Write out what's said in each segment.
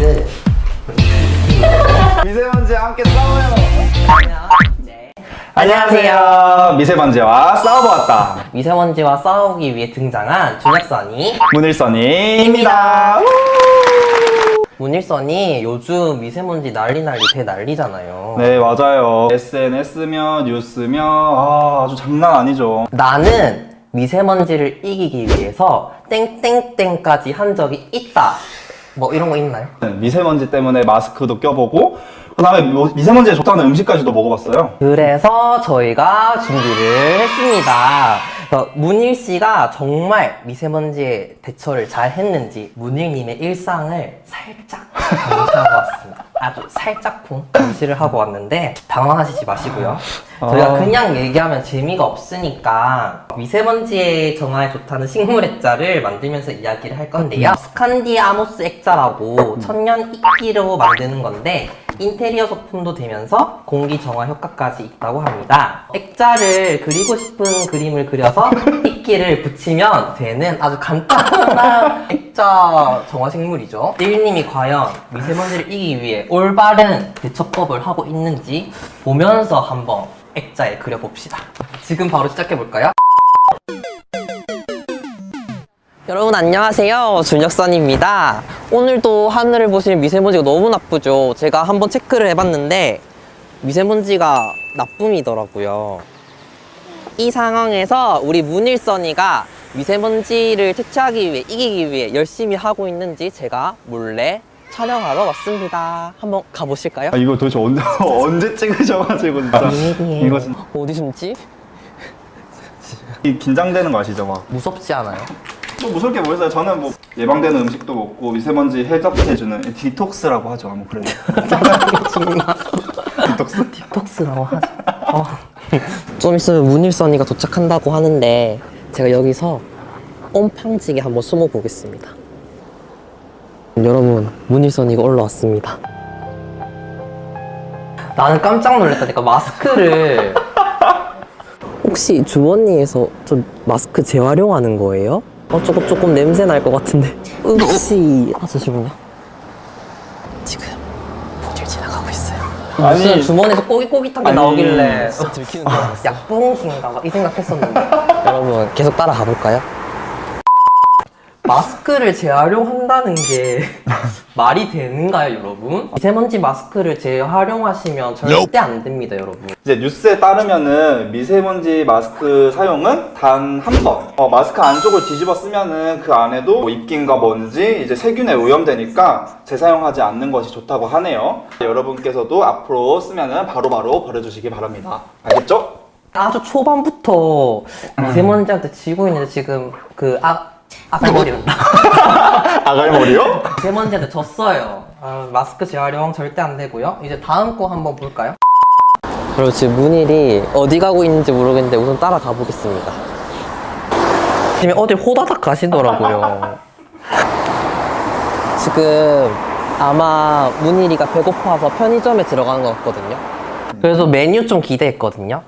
그 미세먼지와 함께 싸워요. 이제 안녕하세요. 미세먼지와 싸워보았다. 미세먼지와 싸우기 위해 등장한 준혁선이 문일선이입니다. 문일선이 요즘 미세먼지 난리 난리 대 난리잖아요. 네, 맞아요. SNS며 뉴스며 아, 아주 장난 아니죠. 나는 미세먼지를 이기기 위해서 땡땡땡까지 한 적이 있다. 뭐 이런 거 있나요? 미세먼지 때문에 마스크도 껴보고 그다음에 뭐 미세먼지에 좋다는 음식까지도 먹어봤어요. 그래서 저희가 준비를 했습니다. 어, 문일 씨가 정말 미세먼지에 대처를 잘 했는지 문일님의 일상을 살짝 감시하고 왔습니다. 아주 살짝쿵 감시를 하고 왔는데 당황하시지 마시고요. 저희가 아. 그냥 얘기하면 재미가 없으니까 미세먼지에 정화에 좋다는 식물 액자를 만들면서 이야기를 할 건데요. 스칸디아모스 액자라고 천연 이끼로 만드는 건데 인테리어 소품도 되면서 공기 정화 효과까지 있다고 합니다. 액자를 그리고 싶은 그림을 그려서 이끼를 붙이면 되는 아주 간단한 액자 정화 식물이죠. 일님이 과연 미세먼지를 이기기 위해 올바른 대처법을 하고 있는지 보면서 한번 액자에 그려봅시다. 지금 바로 시작해볼까요? 여러분 안녕하세요 준혁선입니다 오늘도 하늘을 보시면 미세먼지가 너무 나쁘죠 제가 한번 체크를 해봤는데 미세먼지가 나쁨이더라고요 이 상황에서 우리 문일선이가 미세먼지를 퇴치하기 위해 이기기 위해 열심히 하고 있는지 제가 몰래 촬영하러 왔습니다 한번 가보실까요? 아, 이거 도대체 언제, 언제 찍으셔가지고 진짜. 비밀이에요 이거 진짜 어디 숨지? 이 긴장되는 거 아시죠? 막. 무섭지 않아요? 뭐 무섭게 뭐 있어요? 저는 뭐 예방되는 음식도 먹고 미세먼지 해적해주는 디톡스라고 하죠. 아무 그래도. 디톡스? 톡스라고 하죠. 어. 좀 있으면 문일선이가 도착한다고 하는데 제가 여기서 옴팡지게 한번 숨어 보겠습니다. 여러분, 문일선이가 올라왔습니다. 나는 깜짝 놀랐다니까 마스크를 혹시 주머니에서 저 마스크 재활용하는 거예요? 어 조금 조금 냄새 날 것 같은데 혹시 아 잠시만요 지금 문일 지나가고 있어요 아니. 주머니에서 꼬깃꼬깃한 게 아니. 나오길래 들키는 아, 약봉신가 막 이 생각했었는데 여러분 계속 따라가 볼까요? 마스크를 재활용한다는 게 말이 되는가요, 여러분? 미세먼지 마스크를 재활용하시면 절대 안 됩니다, 여러분. 이제 뉴스에 따르면은 미세먼지 마스크 사용은 단 한 번. 어, 마스크 안쪽을 뒤집어 쓰면은 그 안에도 뭐 입김과 먼지, 이제 세균에 오염되니까 재사용하지 않는 것이 좋다고 하네요. 여러분께서도 앞으로 쓰면은 바로바로 버려주시기 바랍니다. 알겠죠? 아주 초반부터 미세먼지한테 지고 있는데 지금 그 아, 아갈머리였다. 아갈머리요? 미세먼지한테 졌어요. 아, 마스크 재활용 절대 안 되고요. 이제 다음 거 한번 볼까요? 그리고 지금 문일이 어디 가고 있는지 모르겠는데 우선 따라가 보겠습니다. 지금 어딜 호다닥 가시더라고요. 지금 아마 문일이가 배고파서 편의점에 들어가는 것 같거든요. 그래서 메뉴 좀 기대했거든요.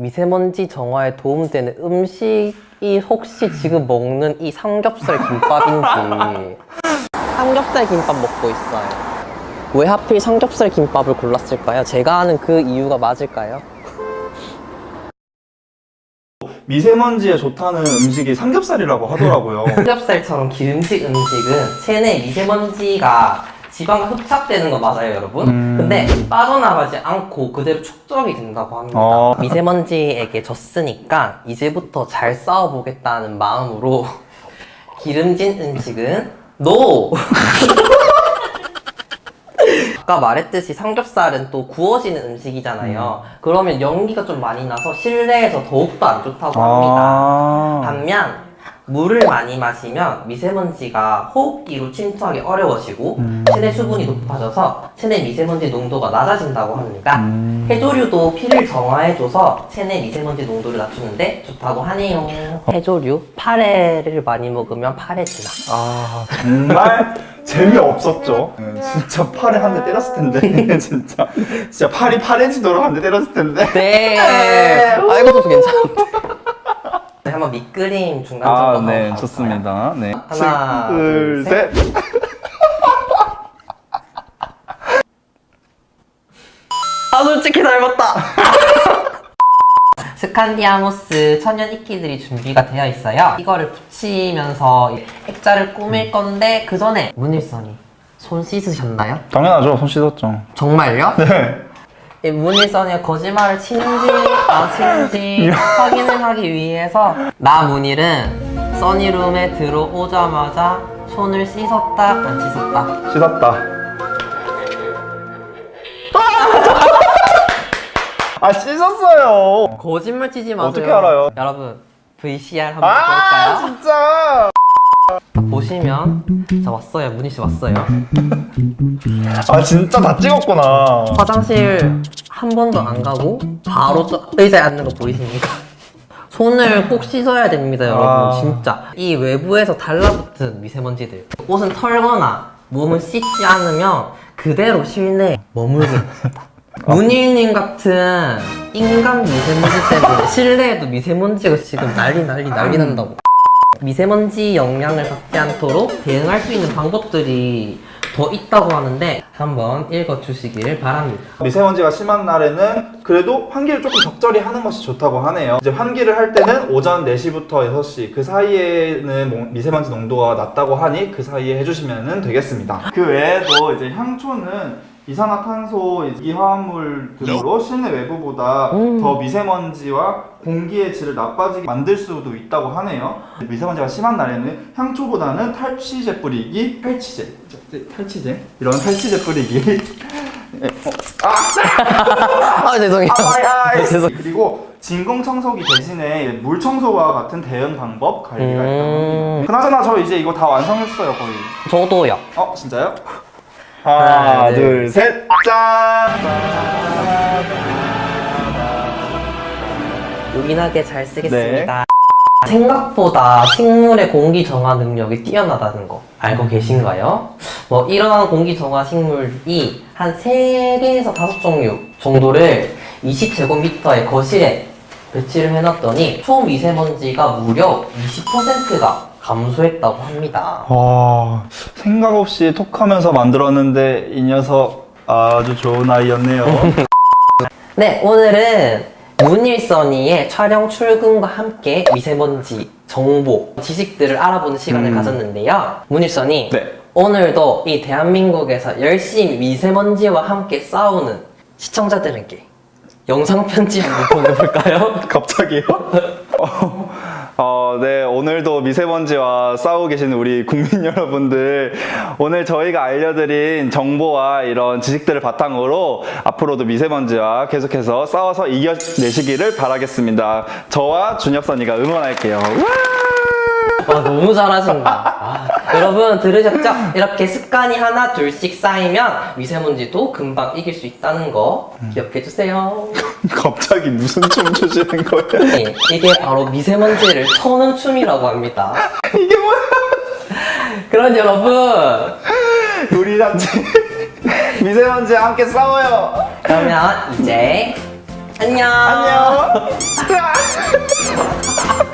미세먼지 정화에 도움되는 음식이 혹시 지금 먹는 이 삼겹살 김밥인지 삼겹살 김밥 먹고 있어요. 왜 하필 삼겹살 김밥을 골랐을까요? 제가 아는 그 이유가 맞을까요? 미세먼지에 좋다는 음식이 삼겹살이라고 하더라고요. 삼겹살처럼 기름진 음식은 체내 미세먼지가 지방과 흡착되는 거 맞아요, 여러분? 음. 근데 빠져나가지 않고 그대로 축적이 된다고 합니다. 어. 미세먼지에게 졌으니까 이제부터 잘 싸워보겠다는 마음으로 기름진 음식은 NO! 아까 말했듯이 삼겹살은 또 구워지는 음식이잖아요. 그러면 연기가 좀 많이 나서 실내에서 더욱더 안 좋다고 합니다. 아. 반면 물을 많이 마시면 미세먼지가 호흡기로 침투하기 어려워지고 음. 체내 수분이 높아져서 체내 미세먼지 농도가 낮아진다고 합니다. 음. 해조류도 피를 정화해줘서 체내 미세먼지 농도를 낮추는데 좋다고 하네요. 해조류? 파래를 많이 먹으면 파래지나. 아 정말 재미없었죠. 네, 진짜 팔에 한 대 때렸을 텐데 진짜 진짜 팔이 파래지도록 한 대 때렸을 텐데. 네. 아, 이것도 괜찮은데. 한번 밑그림 중간 정도 아, 한번 네, 가볼까요? 좋습니다. 네. 하나, 둘, 둘, 셋. 아 솔직히 닮았다. 스칸디아모스 천연 이끼들이 준비가 되어 있어요. 이거를 붙이면서 액자를 꾸밀 건데 그 전에 문일선이 손 씻으셨나요? 당연하죠. 손 씻었죠. 정말요? 네. 이 문일선이 거짓말을 치는지 안 치는지 확인을 하기 위해서 나 문일은 써니룸에 들어오자마자 손을 씻었다 안 씻었다 씻었다. 아, 씻었어요. 거짓말 치지 마세요 어떻게 알아요? 여러분 VCR 한번 아, 볼까요? 진짜. 보시면 자 왔어요 문희 씨 왔어요 아, 진짜 다 찍었구나. 화장실 한 번도 안 가고 바로 저 의자에 앉는 거 보이십니까? 손을 꼭 씻어야 됩니다 여러분 아. 진짜. 이 외부에서 달라붙은 미세먼지들. 옷은 털거나 몸을 씻지 않으면 그대로 실내에 머물게 됩니다 문희님 같은 인간 미세먼지 때문에 실내에도 미세먼지가 지금 난리 난리 난리 난다고. 미세먼지 영향을 받지 않도록 대응할 수 있는 방법들이 더 있다고 하는데 한번 읽어주시길 바랍니다. 미세먼지가 심한 날에는 그래도 환기를 조금 적절히 하는 것이 좋다고 하네요. 이제 환기를 할 때는 오전 4시부터 6시 그 사이에는 뭐 미세먼지 농도가 낮다고 하니 그 사이에 해주시면 되겠습니다. 그 외에도 이제 향초는 이산화탄소 이화합물 등으로 실내 외부보다 음. 더 미세먼지와 공기의 질을 나빠지게 만들 수도 있다고 하네요. 미세먼지가 심한 날에는 향초보다는 탈취제 뿌리기, 탈취제, 탈취제 이런 탈취제 뿌리기 아 죄송해요. 네, 죄송. 그리고 진공 청소기 대신에 물 청소와 같은 대응 방법 관리가 있다고 음. 합니다. 그나저나 저 이제 이거 다 완성했어요 거의. 저도요. 어 진짜요? 하나, 하나 둘, 둘셋 짠. 요긴하게 잘 네. 쓰겠습니다. 생각보다 식물의 공기 정화 능력이 뛰어나다는 거 알고 계신가요? 뭐 이러한 공기 정화 식물이 한 3개에서 5종류 정도를 20제곱미터의 거실에 배치를 해놨더니 초미세먼지가 무려 20%가 감소했다고 합니다. 와 생각 없이 톡하면서 만들었는데 이 녀석 아주 좋은 아이였네요. 네, 오늘은 문일선이의 촬영 출근과 함께 미세먼지 정보, 지식들을 알아보는 시간을 음. 가졌는데요. 문일선이 네. 오늘도 이 대한민국에서 열심히 미세먼지와 함께 싸우는 시청자들에게 영상 편지 한번 보내볼까요? 갑자기요? 어, 어, 네, 오늘도 미세먼지와 싸우고 계시는 우리 국민 여러분들, 오늘 저희가 알려드린 정보와 이런 지식들을 바탕으로 앞으로도 미세먼지와 계속해서 싸워서 이겨내시기를 바라겠습니다. 저와 준혁 선이가 응원할게요. 와, 너무 잘하신다. 아, 여러분 들으셨죠? 이렇게 습관이 하나 둘씩 쌓이면 미세먼지도 금방 이길 수 있다는 거 기억해 주세요. 갑자기 무슨 춤 추시는 거예요? 네, 이게 바로 미세먼지를 터는 춤이라고 합니다. 이게 뭐야? 그럼 여러분, 우리 단체 미세먼지와 함께 싸워요. 그러면 이제 안녕. 안녕.